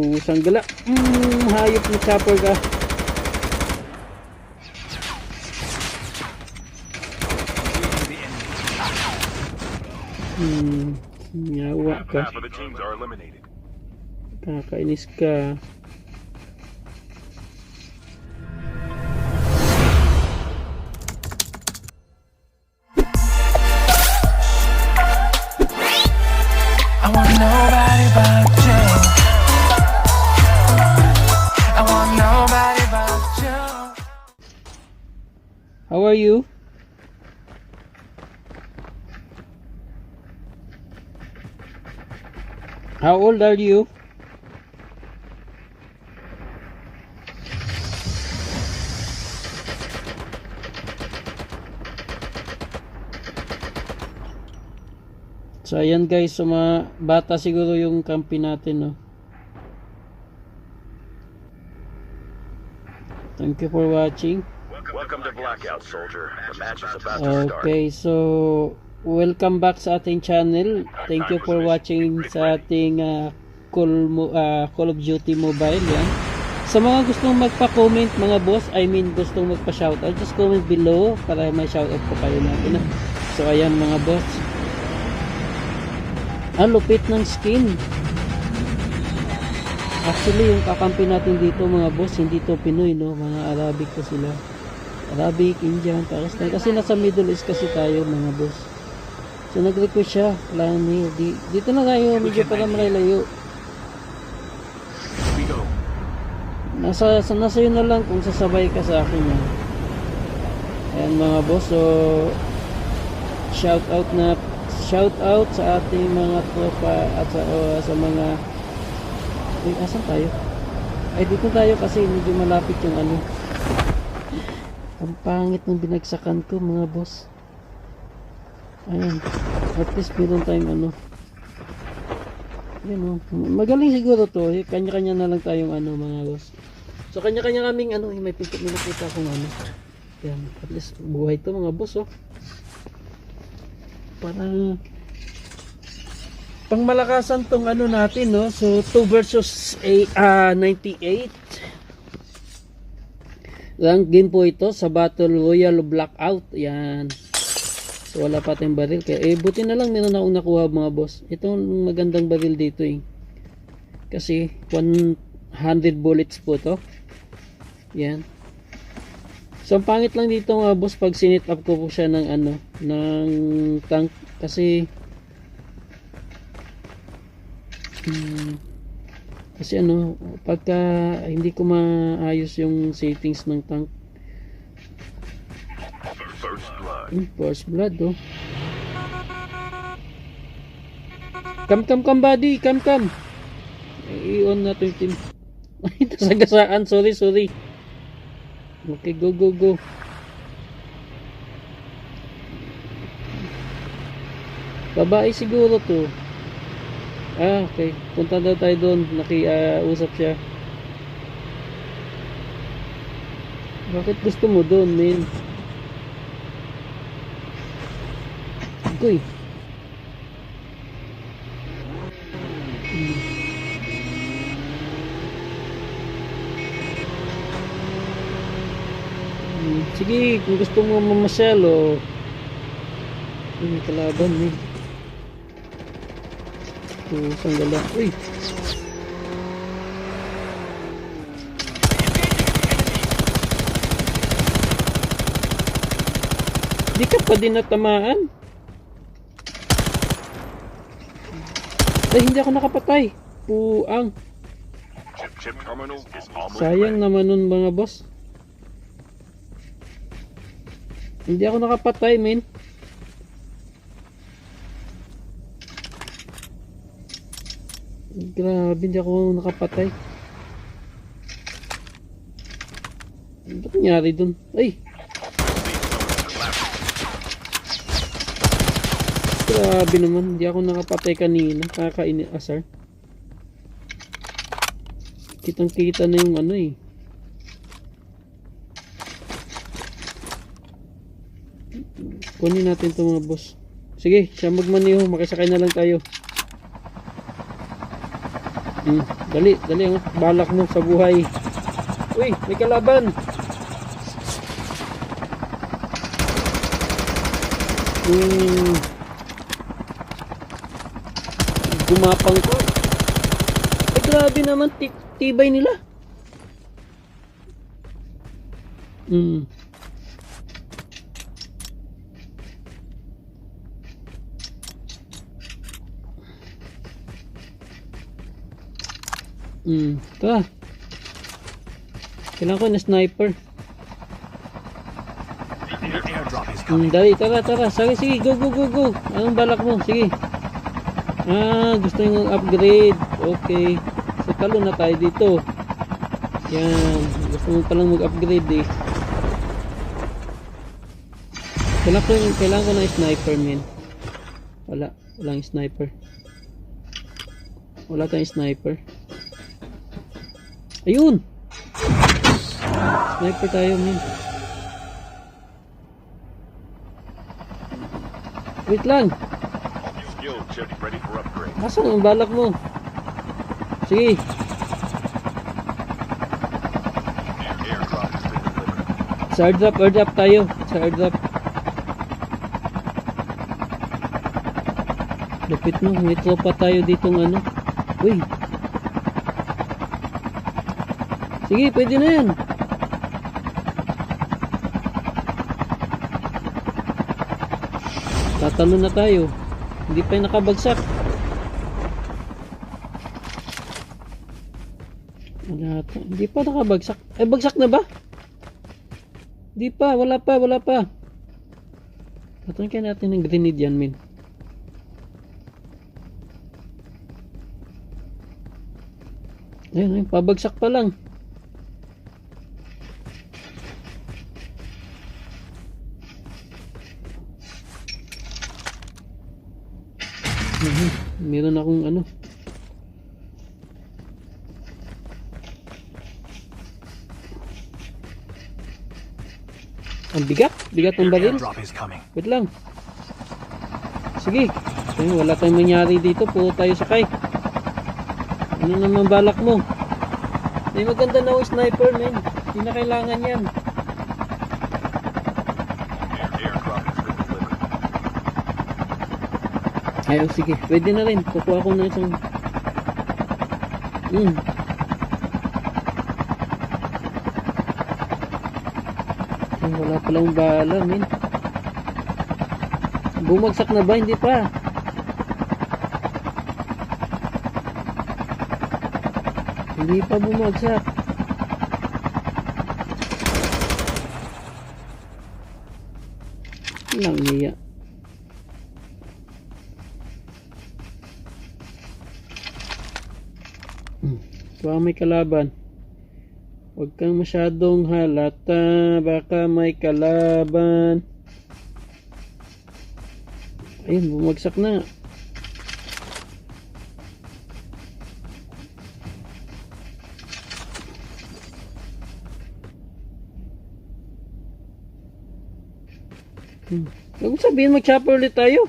Pusang gala. Mm, hayop na chopper ka. Hmm, nyawa ka. Kakainis ka. How are you? How old are you? So ayan guys, so mga bata siguro yung kampi natin no. Thank you for watching. Welcome to Blackout, soldier. The match is about to start. Okay, so welcome back sa ating channel. Thank you for watching sa ating uh, Call, ah, Call of Duty Mobile. Yan. Sa mga gustong magpa-comment mga boss, I mean gustong magpa-shoutout, just comment below para may shoutout po kayo natin. ah. So ayan mga boss. Ang lupit ng skin. Actually, yung kakampi natin dito mga boss, hindi to Pinoy, no? Mga Arabic to sila. Arabic, Indian, Pakistan. Kasi nasa Middle East kasi tayo mga boss. So nag-request siya. Kailangan niyo. Di, dito na tayo. Medyo para malayo. Nasa, sa, nasa yun na lang kung sasabay ka sa akin. Yan. Ayan mga boss. So, shout out na shout out sa ating mga tropa at sa, o, sa mga Uy, asan tayo? Ay, dito tayo kasi medyo malapit yung ano. Ang pangit ng binagsakan ko mga boss. Ayan. At least meron tayong ano. Yan o. Magaling siguro to. Eh, Kanya-kanya na lang tayong ano mga boss. So kanya-kanya kaming ano. eh, May pinto nakita akong ano. Yan. At least buhay to mga boss oh. Parang pangmalakasan tong ano natin no. So 2 versus 8, ah 98. Rank game po ito sa Battle Royale Blackout. Yan. So wala pa tayong baril. Kaya eh buti na lang meron akong nakuha mga boss. Ito ang magandang baril dito eh. Kasi 100 bullets po to. Yan. So ang pangit lang dito mga boss pag sinit up ko po siya ng ano, ng tank kasi Hmm, kasi ano, pagka hindi ko maayos yung settings ng tank, First blood. Hmm, first blood oh. Come, come, come, buddy. Come, come. I-on na to yung team. Ay, nasagasaan. Sorry, sorry. Okay, go, go, go. Babae siguro to. Ah, okay. Punta daw tayo doon. Nakiusap siya. Bakit gusto mo doon, men? Uy. Hmm, Sige, kung gusto mo mamasyal o Uy, may kalaban eh. Pusang gala. Uy! Di ka pa din natamaan. Ay, hindi ako nakapatay. Puang. Sayang naman nun mga boss. Hindi ako nakapatay, men. Grabe, hindi ako nakapatay. Ba't nangyari dun? Ay! Grabe naman, hindi ako nakapatay kanina. Kakaini-asar. Kitang kita na yung ano eh. Kunin natin to mga boss. Sige, siya magmaniho. Makisakay na lang tayo. Hmm, Dali, dali ang balak mo sa buhay. Uy, may kalaban. Yung gumapang ko. Ay, grabe naman, ti- tibay nila. Mm. Hmm, tara. Kailangan ko na sniper. Hmm, dali, tara, tara. Sige, sige, go, go, go, go. Anong balak mo? Sige. Ah, gusto nyo upgrade. Okay. So, talo na tayo dito. Yan. Gusto mo palang mag-upgrade eh. Kailangan ko, kailangan ko ng sniper, men. Wala. Walang sniper. Wala tayong sniper. Ayun! Sniper tayo, men. Wait lang. Asan ang balak mo? Sige. Sa airdrop, airdrop tayo. Sa airdrop. Lupit mo. May tropa tayo dito ng ano. Uy. Sige, pwede na yan. Tatalo na tayo. Hindi pa yung nakabagsak. Wala pa. Hindi pa nakabagsak. Ay, bagsak na ba? Hindi pa. Wala pa. Wala pa. Kaya natin ng grenade yan, min. Ayun, ayun. Pabagsak pa lang. Mhm. Meron akong ano. Ang bigat. Bigat ng baril. Wait lang. Sige. Ayun, wala tayong mangyari dito. Puro tayo sakay. Ano naman balak mo? May maganda na sniper, men. Hindi na kailangan yan. Air- Airdrop has been delivered. Ayaw, sige. Pwede na rin. Kukuha ko na isang... Hmm. Ay, wala palang bala, men. Bumagsak na ba? Hindi pa. Hindi pa bumagsak. Lang niya. Hmm. Baka may kalaban. Huwag kang masyadong halata. Baka may kalaban. Ayun, bumagsak na. Hmm. Huwag sabihin mag-chopper ulit tayo.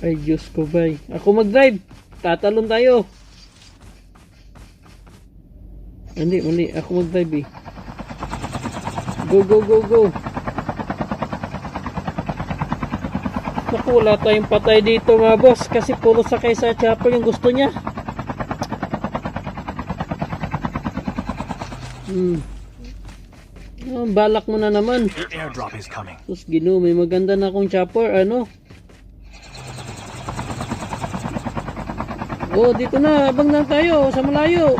Ay, Diyos ko bay. Ako mag-drive. Tatalon tayo. Hindi, mali. Ako mag-drive eh. Go, go, go, go. Naku, wala tayong patay dito mga boss. Kasi puro sakay sa chopper yung gusto niya. Hmm. Ah, balak mo na naman. Your airdrop is coming. Sus, gino, may maganda na akong chopper, ano? Oh, dito na, abang na tayo, sa malayo.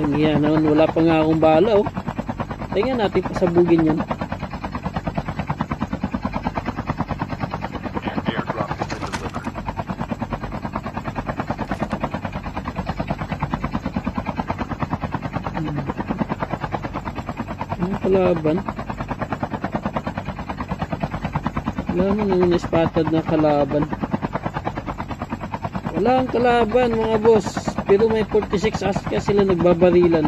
Ang naman, wala pa nga akong bala, oh. Tingnan natin pasabugin yan. Ano kalaban? Wala mo nang ispatad na kalaban. Wala ang kalaban mga boss. Pero may 46 as kaya sila nagbabarilan.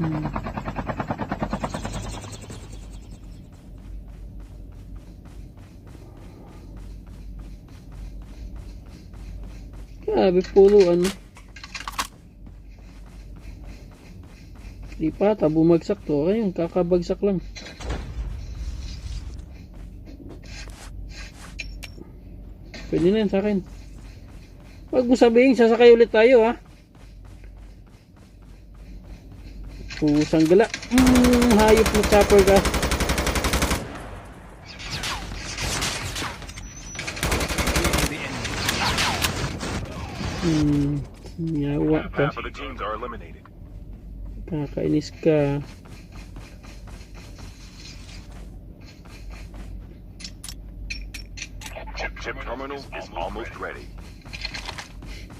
Hmm. Grabe pulo ano. Di pa, bumagsak to. Ayun, kakabagsak lang. Pwede na yan sa akin. Huwag mo sabihin, sasakay ulit tayo ha. Pusang gala. Hmm, hayop na chopper ka. Hmm, yawa ka. Are eliminated. Kakainis ka. Chip terminal is almost ready.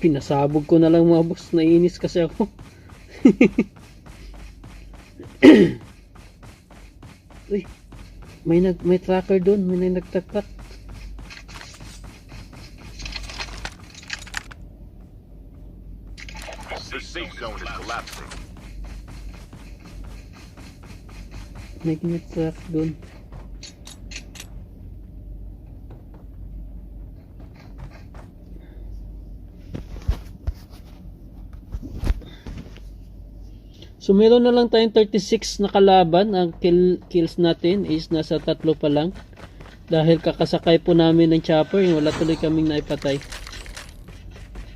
Pinasabog ko na lang mga boss. Naiinis kasi ako. Uy, may nag may tracker doon, may nagtatak. The safe zone is collapsing. May nagtrack doon. So meron na lang tayong 36 na kalaban. Ang kill, kills natin is nasa tatlo pa lang. Dahil kakasakay po namin ng chopper, wala tuloy kaming naipatay.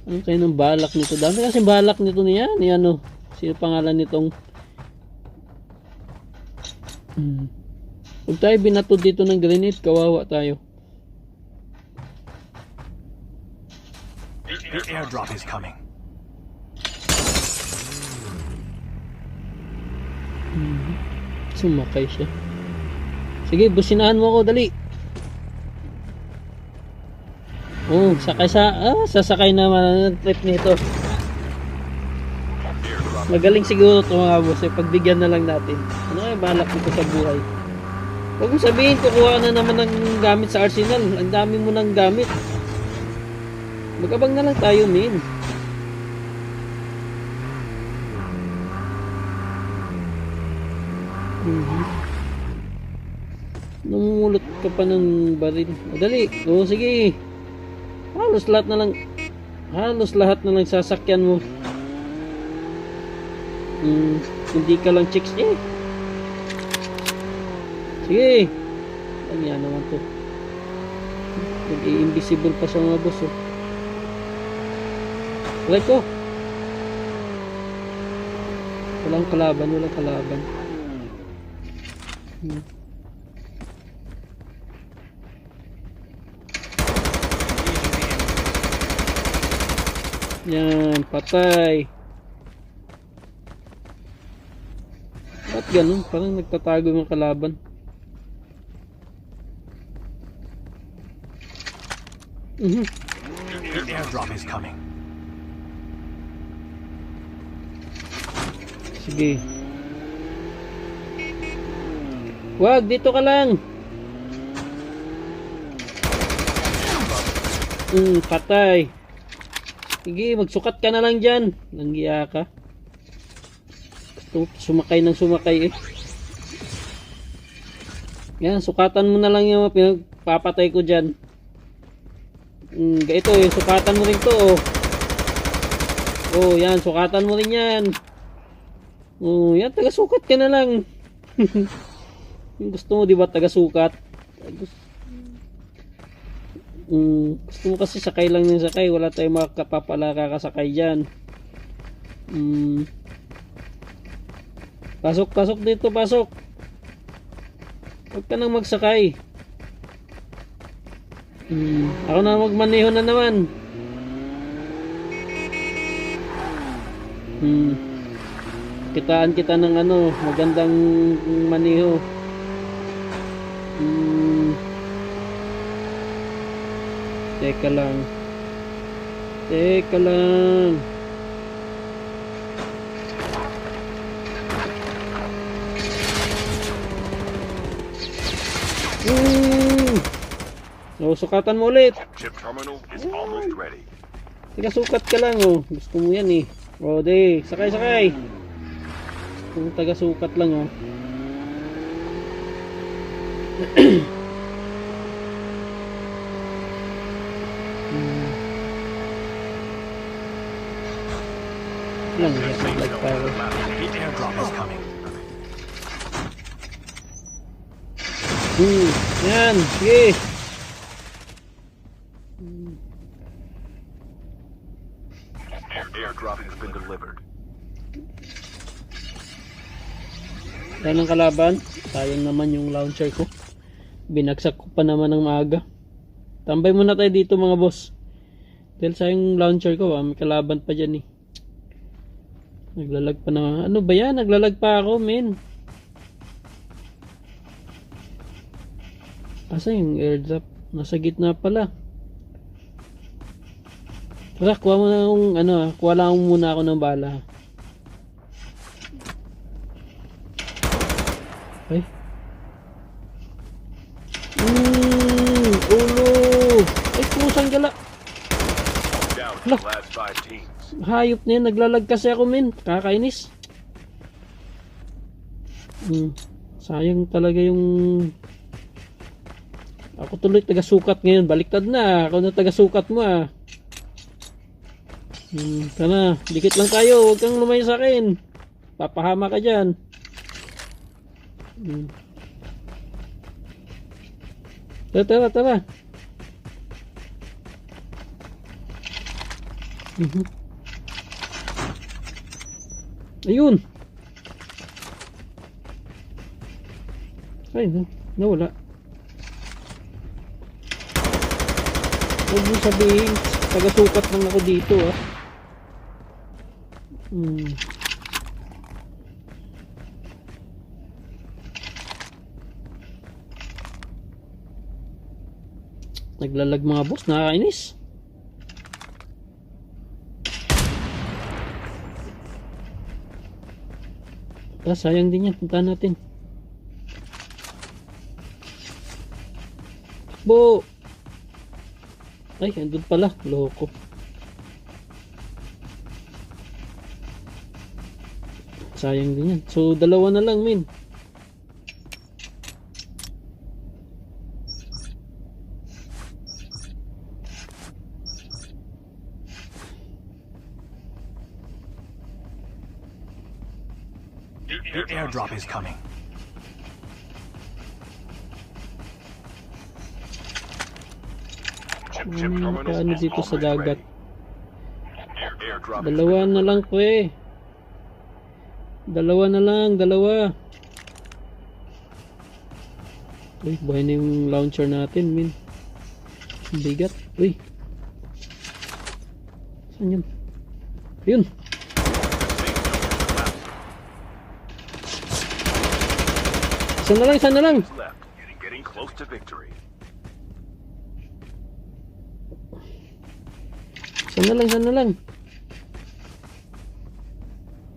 Ano kayo ng balak nito? Dami kasi balak nito niya. Ni ano? Sino pangalan nitong? Hmm. Huwag tayo binato dito ng grenade, kawawa tayo. The airdrop is coming. Sumakay siya. Sige, businahan mo ako, dali. Oh, sakay sa, ah, sasakay naman ang trip nito. Magaling siguro ito mga boss, eh, pagbigyan na lang natin. Ano kaya balak nito sa buhay? Huwag mo sabihin, kukuha na naman ng gamit sa arsenal. Ang dami mo ng gamit. Magabang na lang tayo, min. Mhm. Namumulot ka pa ng baril. O, dali. O, sige. Halos lahat na lang. Halos lahat na lang sasakyan mo. Hmm, hindi ka lang chicks eh. Sige. Ano yan naman to. Nag-i-invisible pa sa mga boss oh. Alay ko. Walang kalaban, walang kalaban. Hmm. Yan, patay. Ba't ganun? Parang nagtatago ng kalaban. Mhm. The airdrop is coming. Sige. Wag, dito ka lang. Hmm, patay. Sige, magsukat ka na lang dyan. Nanggiya ka. Sumakay ng sumakay eh. Yan, sukatan mo na lang yung pinagpapatay ko dyan. Hmm, ito eh, sukatan mo rin to oh. Oh, yan, sukatan mo rin yan. Oh, yan, taga-sukat ka na lang. Yung gusto mo, di ba, taga-sukat? Gusto, mm, gusto kasi sakay lang ng sakay. Wala tayong makakapapala kakasakay dyan. Mm. Pasok, pasok dito, pasok. Huwag ka nang magsakay. Mm. Ako na magmaneho na naman. Hmm kitaan kita ng ano, magandang maniho. Teka lang. Teka lang. Hmm. So, sukatan mo ulit. Chip terminal is almost ready. Teka, sukat ka lang, oh. Gusto mo yan, eh. O, di. Sakay, sakay. Kung taga-sukat lang, oh. sige. Airdrop has been delivered. Wala ng kalaban. Sayang naman yung launcher ko. Binagsak ko pa naman ng maaga. Tambay muna tayo dito mga boss. Dahil sayang yung launcher ko, ah, may kalaban pa dyan eh. Naglalag pa na. Ano ba yan? Naglalag pa ako, men. Asa yung airdrop? Nasa gitna pala. Tara, kuha mo na yung, ano, kuha lang muna ako ng bala. Ay. Mm, ulo. Ay, kusang gala. Teams. Hayop na yan. Naglalag kasi ako, min. Kakainis. Hmm. Sayang talaga yung... Ako tuloy taga-sukat ngayon. Baliktad na. Ako na taga-sukat mo, ah. Hmm. Tara. Dikit lang tayo. Huwag kang lumayo sa akin. Papahama ka dyan. Hmm. Tara, tara, tara. Mhm. Ayun. Ay, na, nawala. Huwag mo sabihin, taga-sukat lang ako dito ah. Hmm. Naglalag mga boss, nakakainis. Ah, sayang din yan. Puntahan natin. Bo! Ay, andun pala. Loko. Sayang din yan. So, dalawa na lang, min. Airdrop is coming. Is dito sa dagat? Dalawa na lang po eh. Dalawa na lang, dalawa. Uy, buhay na yung launcher natin, min. Bigat. Uy. Saan yun? Ayun. Isa na lang, isa na lang. getting close to victory. Isa na lang, isa na lang.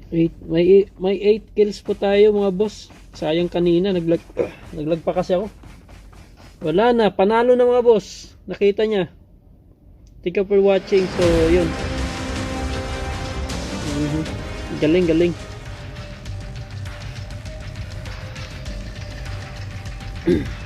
Eight, may, may 8 kills po tayo mga boss. Sayang kanina, naglag, naglag pa kasi ako. Wala na, panalo na mga boss. Nakita niya. Thank you for watching. So, yun. Mhm. Galing, galing.